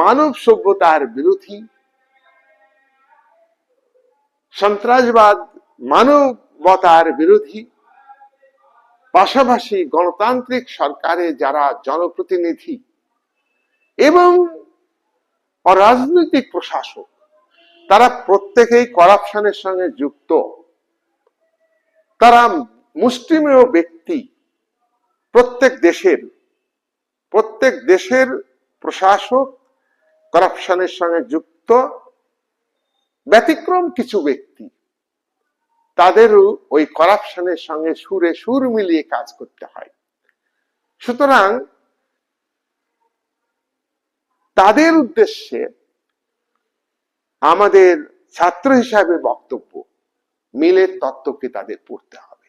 মানব সভ্যতার বিরোধী। সন্ত্রাসবাদ মানবতার বিরোধী। পাশাপাশি গণতান্ত্রিক সরকারে যারা জনপ্রতিনিধি এবং অরাজনৈতিক প্রশাসক, তারা প্রত্যেকেই করাপশনের সঙ্গে যুক্ত। তারা মুষ্টিমেয় ব্যক্তি। প্রত্যেক দেশের প্রত্যেক দেশের প্রশাসক করাপশনের সঙ্গে যুক্ত ব্যতিক্রম কিছু ব্যক্তি। তাদেরও ওই করাপশনের সঙ্গে সুরে সুর মিলিয়ে কাজ করতে হয়। সুতরাং তাদের উদ্দেশ্যে আমাদের ছাত্র হিসাবে বক্তব্য, মিলের তত্ত্বকে তাদের পড়তে হবে।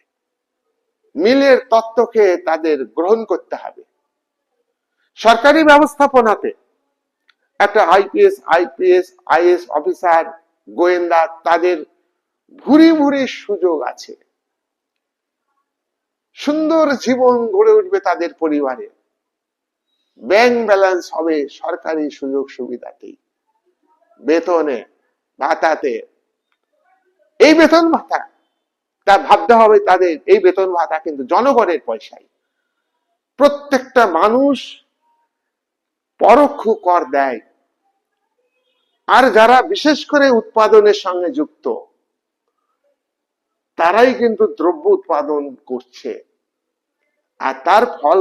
মিলের তত্ত্বকে তাদের গ্রহণ করতে হবে। সরকারি ব্যবস্থাপনাতে একটা আইপিএস আইপিএস আইএস অফিসার গোয়েন্দা, তাদের ভুরি ভুরি সুযোগ আছে। সুন্দর জীবন গড়ে উঠবে তাদের পরিবারে। ব্যাংক ব্যালেন্স হবে, সরকারি সুযোগ সুবিধাতেই। বেতনে, ভাতাতে। এই বেতন ভাতা, তা ভাবতে হবে তাদের, এই বেতন ভাতা কিন্তু জনগণের পয়সায় প্রত্যেকটা মানুষ পরোক্ষ কর দেয়। আর যারা বিশেষ করে উৎপাদনের সঙ্গে যুক্ত, তারাই কিন্তু দ্রব্য উৎপাদন করছে। আর তার ফল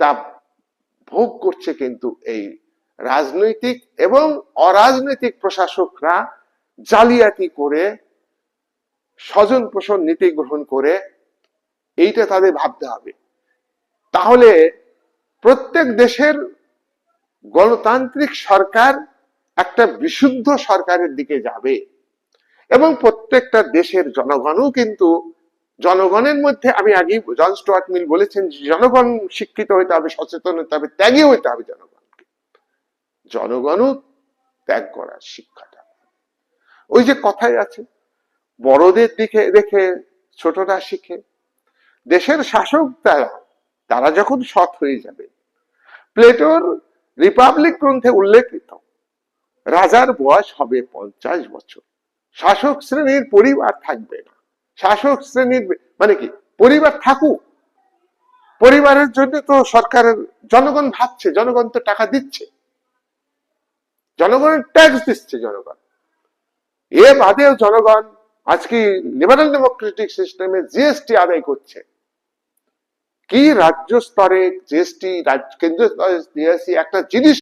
তা ভোগ করছে কিন্তু এই রাজনৈতিক এবং অরাজনৈতিক প্রশাসকরা জালিয়াতি করে স্বজন পোষণ নীতি গ্রহণ করে, এইটা তাদের ভাবতে হবে। তাহলে প্রত্যেক দেশের গণতান্ত্রিক সরকার একটা বিশুদ্ধ সরকারের দিকে যাবে। এবং প্রত্যেকটা দেশের জনগণও কিন্তু, জনগণের মধ্যে আমি আগে জন স্টুয়ার্ট মিল বলেছেন জনগণ শিক্ষিত হইতে হবে, সচেতন হতে হবে, ত্যাগী হইতে হবে জনগণকে। জনগণও ত্যাগ করার শিক্ষাটা ওই যে কথাই আছে, বড়দের দিকে দেখে ছোটরা শিখে। দেশের শাসক তারা তারা যখন সৎ হয়ে যাবে, প্লেটোর রিপাবলিক গ্রন্থে উল্লেখিত রাজার বয়স হবে পঞ্চাশ বছর। শাসক শ্রেণির পরিবার থাকবে না। শাসক শ্রেণির মানে কি? পরিবার থাকুক। পরিবারের জন্য তো সরকারের, জনগণ ভাবছে, জনগণ তো টাকা দিচ্ছে। জনগণের ট্যাক্স দিচ্ছে জনগণ। এ বাদেও জনগণ আজকে লিবারেল ডেমোক্রেটিক সিস্টেমে জিএসটি আদায় করছে। কি রাজ্য স্তরে জিএসটি কেন্দ্রীয় স্তরে জিএসটি একটা জিনিস